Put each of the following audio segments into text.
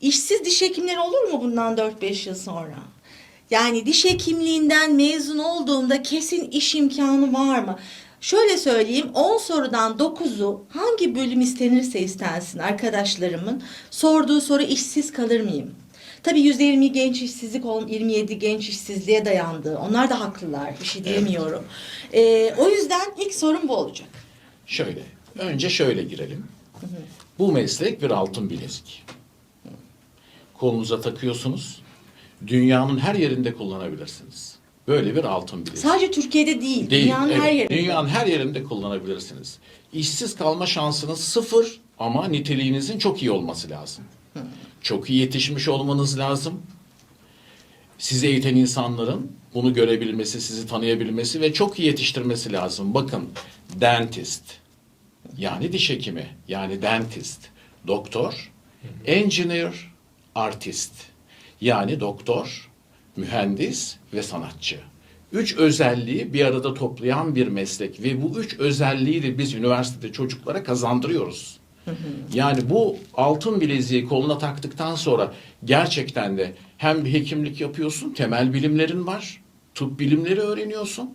İşsiz diş hekimleri olur mu bundan 4-5 yıl sonra? Yani diş hekimliğinden mezun olduğumda kesin iş imkanı var mı? Şöyle söyleyeyim 10 sorudan 9'u hangi bölüm istenirse istensin arkadaşlarımın sorduğu soru işsiz kalır mıyım? Tabii 120 genç işsizlik, ol- 27 genç işsizliğe dayandı. Onlar da haklılar. Bir şey diyemiyorum. Ee, o yüzden ilk sorum bu olacak. Şöyle, önce şöyle girelim. Bu meslek bir altın bilezik. Kolunuza takıyorsunuz. Dünyanın her yerinde kullanabilirsiniz. Böyle bir altın bilezik. Sadece Türkiye'de değil, Değil, dünyanın evet. her yerinde. Dünyanın her yerinde kullanabilirsiniz. İşsiz kalma şansınız sıfır ama niteliğinizin çok iyi olması lazım. Çok iyi yetişmiş olmanız lazım. Sizi eğiten insanların bunu görebilmesi, sizi tanıyabilmesi ve çok iyi yetiştirmesi lazım. Bakın, dentist, yani diş hekimi, yani dentist, doktor, engineer, artist, yani doktor, mühendis ve sanatçı. Üç özelliği bir arada toplayan bir meslek ve bu üç özelliği de biz üniversitede çocuklara kazandırıyoruz. Yani bu altın bileziği koluna taktıktan sonra gerçekten de hem bir hekimlik yapıyorsun, temel bilimlerin var, tıp bilimleri öğreniyorsun.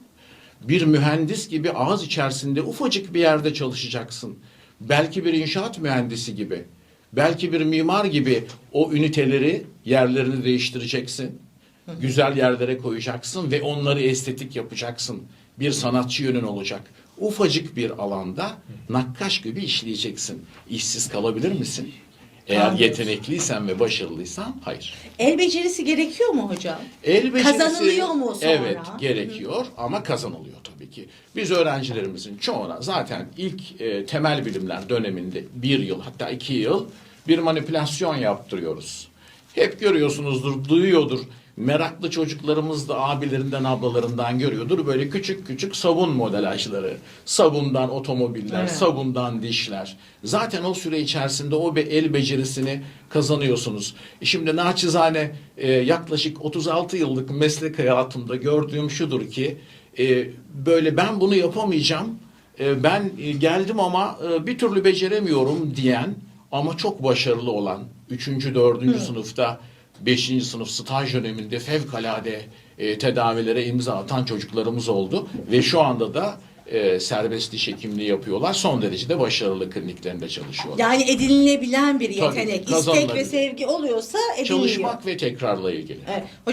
Bir mühendis gibi ağız içerisinde ufacık bir yerde çalışacaksın. Belki bir inşaat mühendisi gibi, belki bir mimar gibi o üniteleri, yerlerini değiştireceksin. Güzel yerlere koyacaksın ve onları estetik yapacaksın. Bir sanatçı yönün olacak. Ufacık bir alanda nakkaş gibi işleyeceksin. İşsiz kalabilir misin? Eğer Kalmıyorsun. yetenekliysen ve başarılıysan hayır. El becerisi gerekiyor mu hocam? El becerisi, Kazanılıyor mu sonra? Evet gerekiyor ama kazanılıyor tabii ki. Biz öğrencilerimizin çoğuna zaten ilk e, temel bilimler döneminde bir yıl hatta iki yıl bir manipülasyon yaptırıyoruz. Hep görüyorsunuzdur, duyuyordur. Meraklı çocuklarımız da abilerinden, ablalarından görüyordur. Böyle küçük küçük sabun modelajları. Sabundan otomobiller, Evet. sabundan dişler. Zaten o süre içerisinde o bir el becerisini kazanıyorsunuz. E Şimdi naçizane e, yaklaşık 36 yıllık meslek hayatımda gördüğüm şudur ki e, böyle ben bunu yapamayacağım. ben geldim ama bir türlü beceremiyorum diyen ama çok başarılı olan 3. 4. sınıfta 5. sınıf staj döneminde fevkalade e, tedavilere imza atan çocuklarımız oldu ve şu anda da e, serbest diş hekimliği yapıyorlar. Son derece de başarılı kliniklerinde çalışıyorlar. Yani edinilebilen bir Tabii, yetenek, istek kazanılabilir. ve sevgi oluyorsa ediniliyor. Çalışmak ve tekrarla ilgili. Evet.